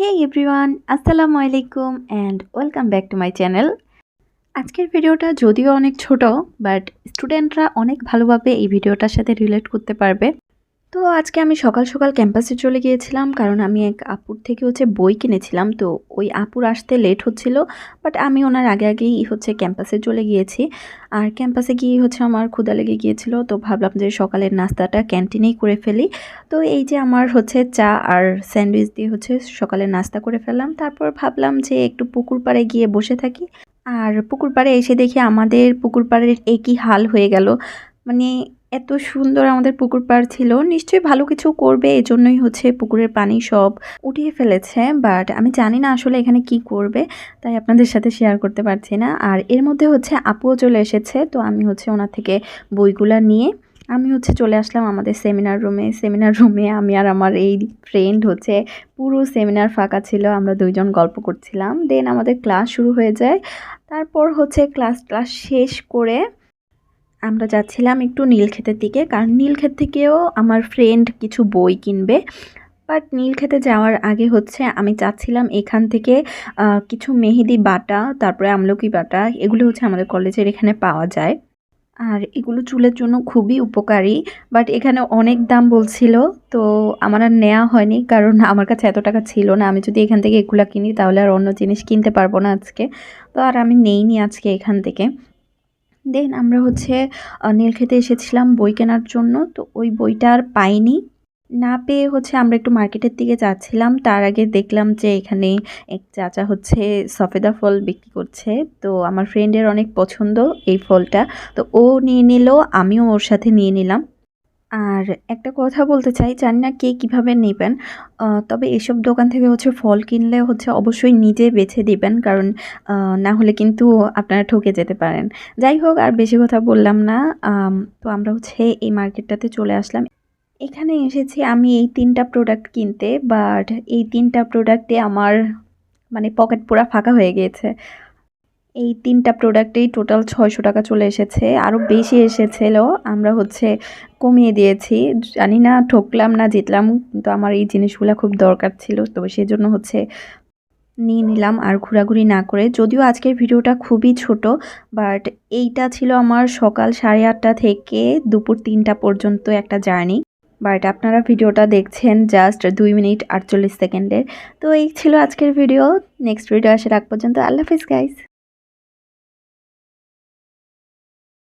হে everyone আসসালামু আলাইকুম and welcome back to my channel আজকের ভিডিওটা যদিও অনেক ছোট বাট স্টুডেন্টরা অনেক ভালোভাবে এই ভিডিওটার সাথে রিলেট করতে পারবে। তো আজকে আমি সকাল সকাল ক্যাম্পাসে চলে গিয়েছিলাম, কারণ আমি এক আপুর থেকে হচ্ছে বই কিনেছিলাম। তো ওই আপুর আসতে লেট হচ্ছিল, বাট আমি ওনার আগে আগেই হচ্ছে ক্যাম্পাসে চলে গিয়েছি। আর ক্যাম্পাসে গিয়ে হচ্ছে আমার ক্ষুদা লেগে গিয়েছিল, তো ভাবলাম যে সকালের নাস্তাটা ক্যান্টিনেই করে ফেলি। তো এই যে আমার হচ্ছে চা আর স্যান্ডউইচ দিয়ে হচ্ছে সকালে নাস্তা করে ফেললাম। তারপর ভাবলাম যে একটু পুকুর পাড়ে গিয়ে বসে থাকি। আর পুকুর পাড়ে এসে দেখি আমাদের পুকুর পাড়ের একই হাল হয়ে গেল। মানে এত সুন্দর আমাদের পুকুর পাড় ছিল। নিশ্চয়ই ভালো কিছু করবে, এজন্যই হচ্ছে পুকুরের পানি সব উঠিয়ে ফেলেছে। বাট আমি জানি না আসলে এখানে কি করবে, তাই আপনাদের সাথে শেয়ার করতে পারছি না। আর এর মধ্যে হচ্ছে আপুও চলে এসেছে, তো আমি হচ্ছে ওনার থেকে বইগুলা নিয়ে আমি হচ্ছে চলে আসলাম আমাদের সেমিনার রুমে সেমিনার রুমে আমি আর আমার এই ফ্রেন্ড হচ্ছে পুরো সেমিনার ফাঁকা ছিল, আমরা দুইজন গল্প করছিলাম। দেন আমাদের ক্লাস শুরু হয়ে যায়। তারপর হচ্ছে ক্লাস ক্লাস শেষ করে আমরা যাচ্ছিলাম একটু নীলক্ষেতের দিকে, কারণ নীলক্ষেত থেকেও আমার ফ্রেন্ড কিছু বই কিনবে। বাট নীলক্ষেতে যাওয়ার আগে হচ্ছে আমি চাচ্ছিলাম এখান থেকে কিছু মেহেদি বাটা, তারপরে আমলকি বাটা, এগুলো হচ্ছে আমাদের কলেজের এখানে পাওয়া যায়। আর এগুলো চুলের জন্য খুবই উপকারী বাট এখানে অনেক দাম বলছিল, তো আমার আর নেওয়া হয়নি, কারণ আমার কাছে এত টাকা ছিল না। আমি যদি এখান থেকে এগুলো কিনি, তাহলে আর অন্য জিনিস কিনতে পারব না আজকে। তো আর আমি নেইনি আজকে এখান থেকে। দেন আমরা হচ্ছে নীল নীলক্ষেতে এসেছিলাম বই কেনার জন্য, তো ওই বইটা আর পাইনি। না পেয়ে হচ্ছে আমরা একটু মার্কেটের দিকে যাচ্ছিলাম, তার আগে দেখলাম যে এখানে এক চাচা হচ্ছে সফেদা ফল বিক্রি করছে, তো আমার ফ্রেন্ডের অনেক পছন্দ এই ফলটা, তো ও নিয়ে নিল, আমিও ওর সাথে নিয়ে নিলাম। আর একটা কথা বলতে চাই, জানি না কে কীভাবে নেবেন তবে এসব দোকান থেকে হচ্ছে ফল কিনলে হচ্ছে অবশ্যই নিজে বেছে দিবেন, কারণ না হলে কিন্তু আপনারা ঠকে যেতে পারেন। যাই হোক, আর বেশি কথা বললাম না তো আমরা হচ্ছে এই মার্কেটটাতে চলে আসলাম। এখানে এসেছি আমি এই তিনটা প্রোডাক্ট কিনতে বাট এই তিনটা প্রোডাক্টে আমার মানে পকেট পুরা ফাঁকা হয়ে গিয়েছে এই তিনটা প্রোডাক্টেই টোটাল ছয়শো টাকা চলে এসেছে। আরও বেশি এসেছিল, আমরা হচ্ছে কমিয়ে দিয়েছি। জানি না, ঠকলাম না, জিতলাম, কিন্তু আমার এই জিনিসগুলো খুব দরকার ছিল। তো সেই জন্য হচ্ছে নিয়ে নিলাম, আর ঘোরাঘুরি না করে। যদিও আজকের ভিডিওটা খুবই ছোট বাট এইটা ছিল আমার সকাল সাড়ে আটটা থেকে দুপুর তিনটা পর্যন্ত একটা জার্নি। বাট আপনারা ভিডিওটা দেখছেন জাস্ট দুই মিনিট আটচল্লিশ সেকেন্ডের। তো এই ছিল আজকের ভিডিও। নেক্সট ভিডিও আসার আগ পর্যন্ত। আল্লাহ হাফিজ গাইস